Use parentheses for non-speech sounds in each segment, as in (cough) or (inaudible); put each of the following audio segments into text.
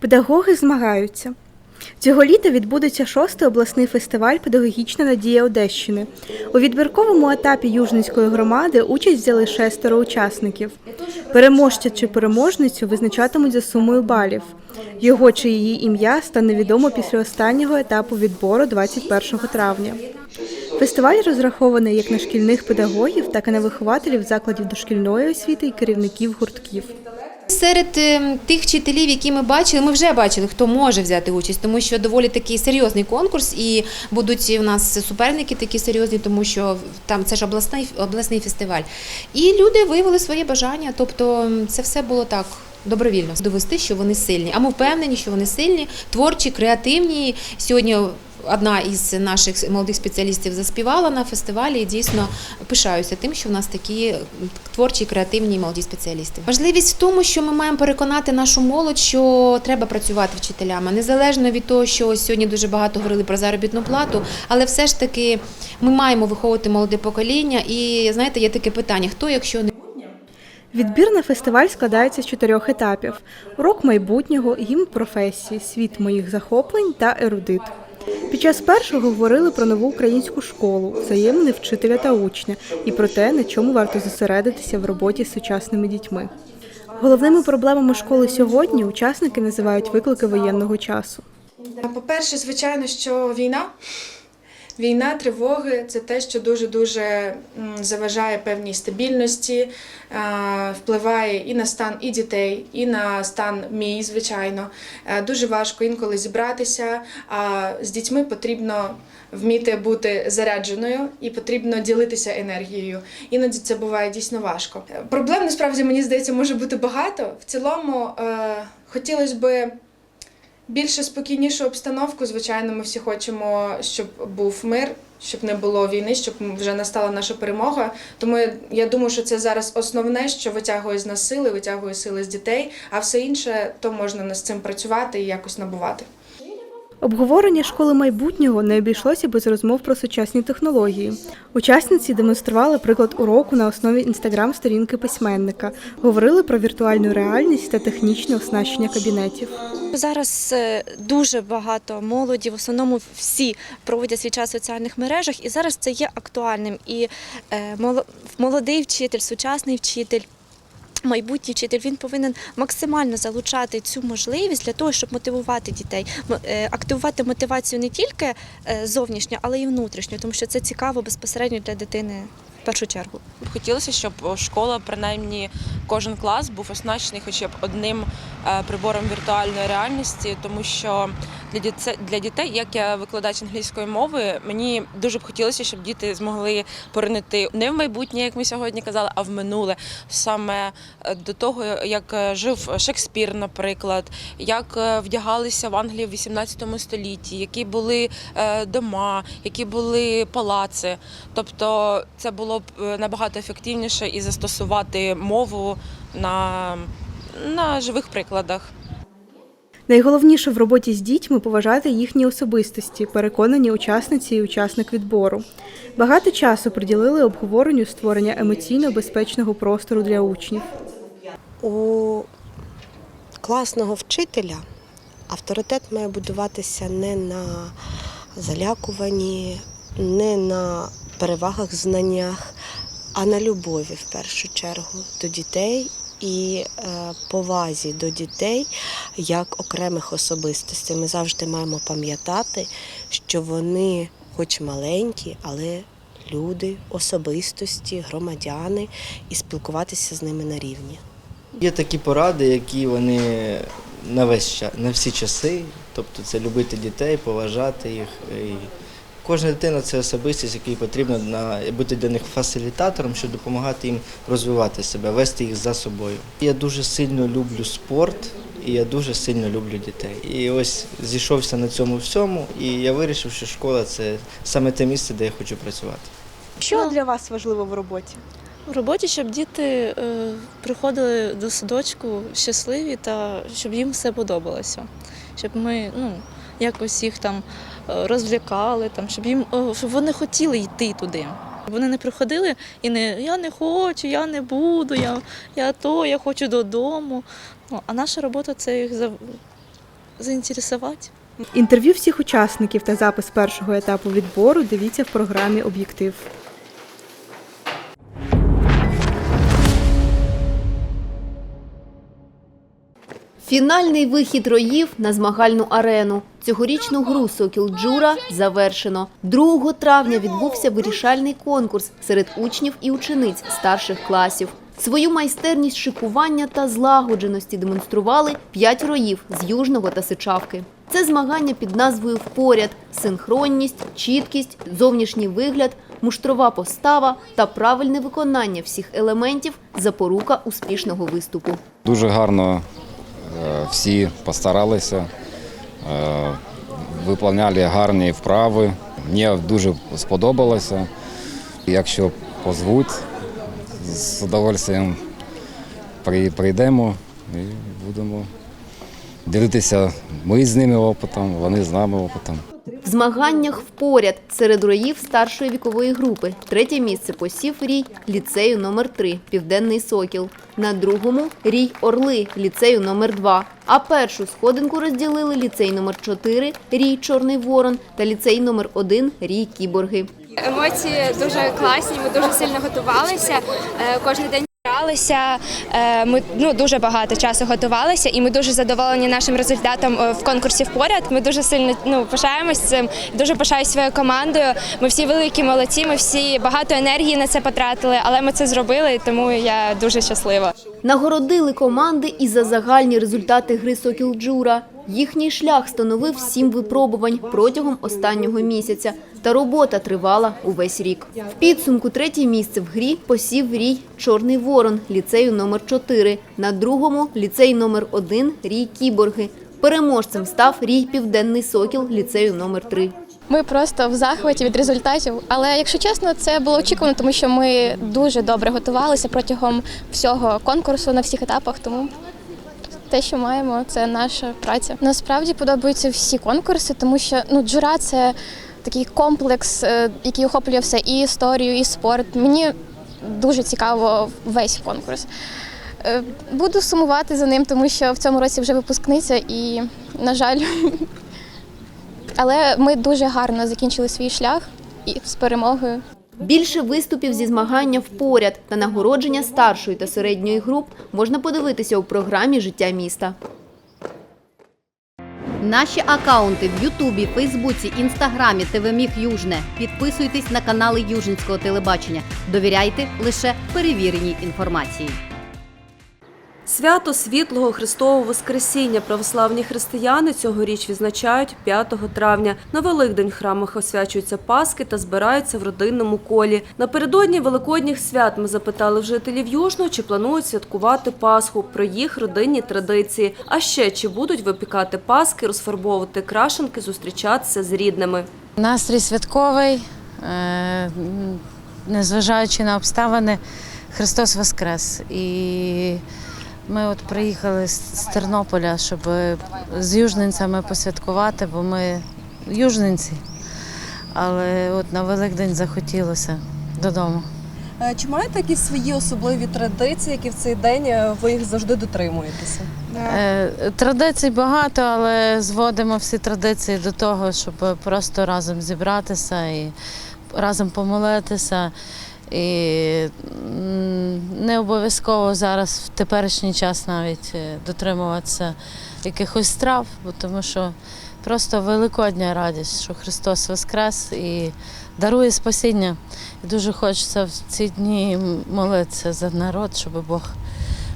Педагоги змагаються. Цього літа відбудеться шостий обласний фестиваль Педагогічна надія Одещини. У відбірковому етапі Южницької громади участь взяли шестеро учасників. Переможця чи переможницю визначатимуть за сумою балів. Його чи її ім'я стане відомо після останнього етапу відбору 21 травня. Фестиваль розрахований як на шкільних педагогів, так і на вихователів закладів дошкільної освіти і керівників гуртків. Серед е, тих вчителів, які ми бачили, ми вже бачили, хто може взяти участь, тому що доволі такий серйозний конкурс, і будуть у нас суперники такі серйозні, тому що там це ж обласний обласний фестиваль. І люди виявили своє бажання, тобто це все було так. Добровільно довести, що вони сильні. А ми впевнені, що вони сильні, творчі, креативні. Сьогодні одна із наших молодих спеціалістів заспівала на фестивалі і дійсно пишаюся тим, що в нас такі творчі, креативні молоді спеціалісти. Важливість в тому, що ми маємо переконати нашу молодь, що треба працювати вчителями, незалежно від того, що сьогодні дуже багато говорили про заробітну плату, але все ж таки ми маємо виховувати молоде покоління. І знаєте, є таке питання: хто, якщо не Відбір на фестиваль складається з чотирьох етапів: урок майбутнього, гімн професії, світ моїх захоплень та ерудит. Під час першого говорили про нову українську школу, взаємини вчителя та учня і про те, на чому варто зосередитися в роботі з сучасними дітьми. Головними проблемами школи сьогодні учасники називають виклики воєнного часу. По-перше, звичайно, що війна. Війна, тривоги це те, що дуже-дуже заважає певній стабільності, е, впливає і на стан і дітей, і на стан мій, звичайно. Е, Дуже важко інколи зібратися, а з дітьми потрібно вміти бути зарядженою і потрібно ділитися енергією. Іноді це буває дійсно важко. Проблем насправді мені здається може бути багато. В цілому е, хотілося би більше спокійнішу обстановку. Звичайно, ми всі хочемо, щоб був мир, щоб не було війни, щоб вже настала наша перемога. Тому я, думаю, що це зараз основне, що витягує з нас сили, витягує сили з дітей, а все інше то можна над цим працювати і якось набувати. Обговорення школи майбутнього не обійшлося без розмов про сучасні технології. Учасниці демонстрували приклад уроку на основі інстаграм-сторінки письменника, говорили про віртуальну реальність та технічне оснащення кабінетів. Зараз е, дуже багато молоді, в основному всі проводять свій час в соціальних мережах, і зараз це є актуальним. І е, молодий вчитель, сучасний вчитель. Майбутній вчитель він повинен максимально залучати цю можливість для того, щоб мотивувати дітей, е, активувати мотивацію не тільки е, зовнішню, але й внутрішню, тому що це цікаво безпосередньо для дитини в першу чергу. Хотілося, щоб школа, принаймні кожен клас був оснащений хоча б одним е, прибором віртуальної реальності, тому що для дітей, для дітей, як я викладач англійської мови, мені дуже б хотілося, щоб діти змогли поринити не в майбутнє, як ми сьогодні казали, а в минуле, саме е, до того, як е, жив Шекспір, наприклад, як е, вдягалися в Англії в 18 столітті, які були дома, які були палаци. Тобто це було б набагато ефективніше і застосувати мову на, на живих прикладах. Найголовніше в роботі з дітьми поважати їхні особистості, переконані учасниці і учасник відбору. Багато часу приділили обговоренню створення емоційно безпечного простору для учнів. У класного вчителя авторитет має будуватися не на залякуванні, не на перевагах знаннях, а на любові в першу чергу до дітей і е, повазі до дітей як окремих особистостей. Ми завжди маємо пам'ятати, що вони, хоч маленькі, але люди, особистості, громадяни, і спілкуватися з ними на рівні. Є такі поради, які вони на весь час, на всі часи. Тобто це любити дітей, поважати їх. І кожна дитина це особистість, якій потрібно на, бути для них фасилітатором, щоб допомагати їм розвивати себе, вести їх за собою. Я дуже сильно люблю спорт і я дуже сильно люблю дітей. І ось зійшовся на цьому всьому, і я вирішив, що школа це саме те місце, де я хочу працювати. Що для вас важливо в роботі? В роботі, щоб діти е, приходили до садочку щасливі та щоб їм все подобалося. Щоб ми ну, якось їх там е, розвлякали, там, щоб, їм, щоб вони хотіли йти туди. Вони не приходили і не я не хочу, я не буду, я, я то, я хочу додому. Ну, а наша робота це їх за... заінтересувати. Інтерв'ю всіх учасників та запис першого етапу відбору дивіться в програмі Об'єктив. Фінальний вихід роїв на змагальну арену. Цьогорічну гру Сокіл Джура завершено. 2 травня відбувся вирішальний конкурс серед учнів і учениць старших класів. Свою майстерність шикування та злагодженості демонстрували п'ять роїв з Южного та Сичавки. Це змагання під назвою Впоряд, синхронність, чіткість, зовнішній вигляд, муштрова постава та правильне виконання всіх елементів запорука успішного виступу. Дуже гарно всі постаралися, е, виконали гарні вправи. Мені дуже сподобалося. Якщо позвуть, з удовольствием прийдемо і будемо ділитися ми з ними опитом, вони з нами опитом. В змаганнях впоряд серед роїв старшої вікової групи. Третє місце посів рій ліцею номер 3 Південний Сокіл. На другому рій Орли ліцею номер 2 А першу сходинку розділили ліцей номер 4 рій Чорний Ворон та ліцей номер 1 рій Кіборги. Емоції дуже класні. Ми дуже сильно готувалися. е, Кожен день старалися. Е, Ми ну дуже багато часу готувалися, і ми дуже задоволені нашим результатом е, в конкурсі впоряд. Ми дуже сильно ну пишаємось цим. Дуже пишаюсь своєю командою. Ми всі великі молодці. Ми всі багато енергії на це потратили, але ми це зробили, тому я дуже щаслива. Нагородили команди і за загальні результати гри Сокіл Джура. Їхній шлях становив сім випробувань протягом останнього місяця, та робота тривала увесь рік. В підсумку третє місце в грі посів рій Чорний Ворон ліцею номер 4 На другому ліцей номер 1 рій Кіборги. Переможцем став рій Південний Сокіл ліцею номер 3 Ми просто в захваті від результатів. Але якщо чесно, це було очікувано, тому що ми дуже добре готувалися протягом всього конкурсу на всіх етапах. Тому те, що маємо, це наша праця. Насправді подобаються всі конкурси, тому що ну джура це такий комплекс, е, який охоплює все і історію, і спорт. Мені дуже цікаво весь конкурс. Е, Буду сумувати за ним, тому що в цьому році вже випускниця, і, на жаль, (laughs) але ми дуже гарно закінчили свій шлях і з перемогою. Більше виступів зі змагання впоряд та нагородження старшої та середньої груп можна подивитися у програмі Життя міста. Наші акаунти в Ютубі, Фейсбуці, Інстаграмі, ТВ Южне. Підписуйтесь на канали Южницького телебачення. Довіряйте лише перевіреній інформації. Свято Світлого Христового Воскресіння православні християни цьогоріч відзначають 5 травня. На Великдень в храмах освячуються Паски та збираються в родинному колі. Напередодні Великодніх свят ми запитали в жителів Южного, чи планують святкувати Пасху, про їх родинні традиції. А ще чи будуть випікати Паски, розфарбовувати крашенки, зустрічатися з рідними. Настрій святковий, е, незважаючи на обставини, Христос Воскрес. І ми от приїхали з Тернополя, щоб з южненцями посвяткувати, бо ми южненці. Але от на Великдень захотілося додому. Чи маєте якісь свої особливі традиції, які в цей день е, ви їх завжди дотримуєтеся? Е, Традицій багато, але зводимо всі традиції до того, щоб просто разом зібратися і разом помолитися. І м, не обов'язково зараз в теперішній час навіть е, дотримуватися якихось страв, бо тому що просто великодня радість, що Христос Воскрес і дарує спасіння. І дуже хочеться в ці дні молитися за народ, щоб Бог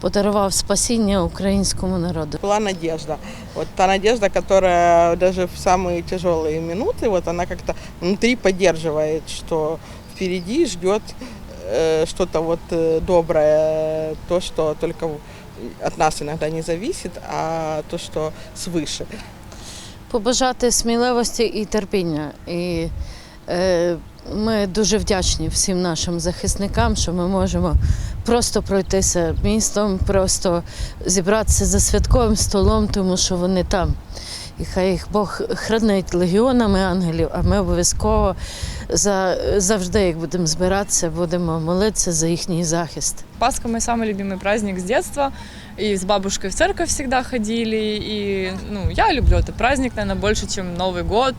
подарував спасіння українському народу. Была надежда. Вот та надежда, которая даже в самые тяжелые минуты, вот она как-то внутри поддерживает, что впереди ждет э, что-то вот э, доброе, то, что только от нас иногда не зависит, а то, что свыше. побажати сміливості і терпіння. І е, ми дуже вдячні всім нашим захисникам, що ми можемо просто пройтися містом, просто зібратися за святковим столом, тому що вони там. І хай їх Бог хранить легіонами ангелів, а ми обов'язково за, завжди, як будемо збиратися, будемо молитися за їхній захист. Пасха мой самый любимый праздник с детства. И с бабушкой в церковь всегда ходили. И ну, я люблю этот праздник, наверное, больше, чем Новый год.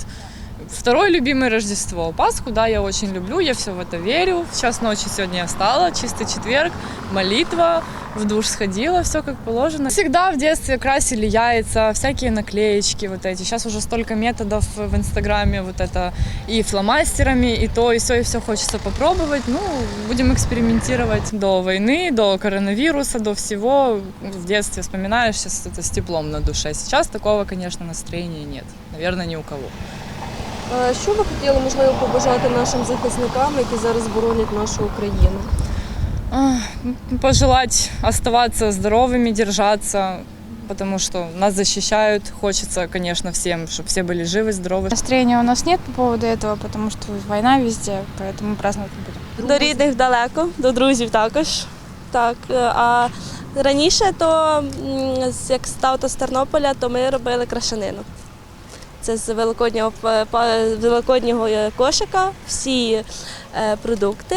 Второе любимое Рождество. Пасху, да, я очень люблю, я все в это верю. В час ночи сегодня я встала, чистый четверг, молитва, в душ сходила, все как положено. Всегда в детстве красили яйца, всякие наклеечки вот эти. Сейчас уже столько методов в Инстаграме, вот это и фломастерами, и то, и все, и все хочется попробовать. Ну, будем экспериментировать до войны, до коронавируса, до всего. В детстве вспоминаешь сейчас это с теплом на душе. Сейчас такого, конечно, настроения нет. Наверное, ни у кого. Е, Що ви хотіли, можливо, побажати нашим захисникам, які зараз боронять нашу Україну? Ах, Пожелать оставаться здоровыми, держаться, потому что нас защищают. Хочется, конечно, всем, чтобы все были живы, здоровы. Настроєння у нас нет по поводу этого, потому что війна везде, поэтому праздновать не будем. До рідних далеко, до друзів також. Так, е, а раніше, то м, з- як став то з Тернополя, то ми робили крашанину. Це з великоднього, п- великоднього е, кошика всі е, продукти,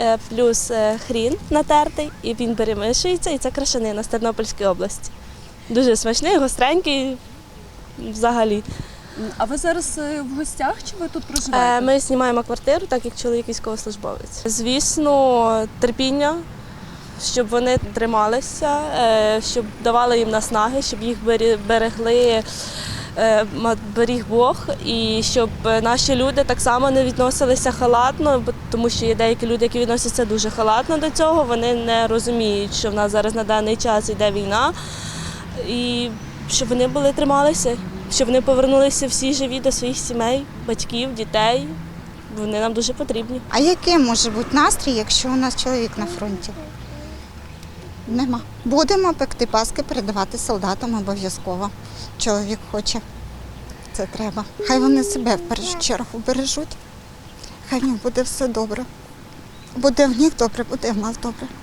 е, плюс е, хрін натертий, і він перемішується, і це крашанина з Тернопільської області. Дуже смачний, гостренький взагалі. А ви зараз е, в гостях чи ви тут Е, проживаєте? Ми знімаємо квартиру, так як чоловік військовослужбовець. Звісно, терпіння, щоб вони трималися, е, щоб давали їм наснаги, щоб їх берегли. Е, Беріг Бог, і щоб наші люди так само не відносилися халатно, тому що є деякі люди, які відносяться дуже халатно до цього. Вони не розуміють, що в нас зараз на даний час йде війна, і щоб вони були трималися, щоб вони повернулися всі живі до своїх сімей, батьків, дітей. Вони нам дуже потрібні. А який може бути настрій, якщо у нас чоловік на фронті? Нема. Будемо пекти паски, передавати солдатам обов'язково. Чоловік хоче. Це треба. Хай вони себе в першу чергу бережуть. Хай в них буде все добре. Буде в них добре, буде в нас добре.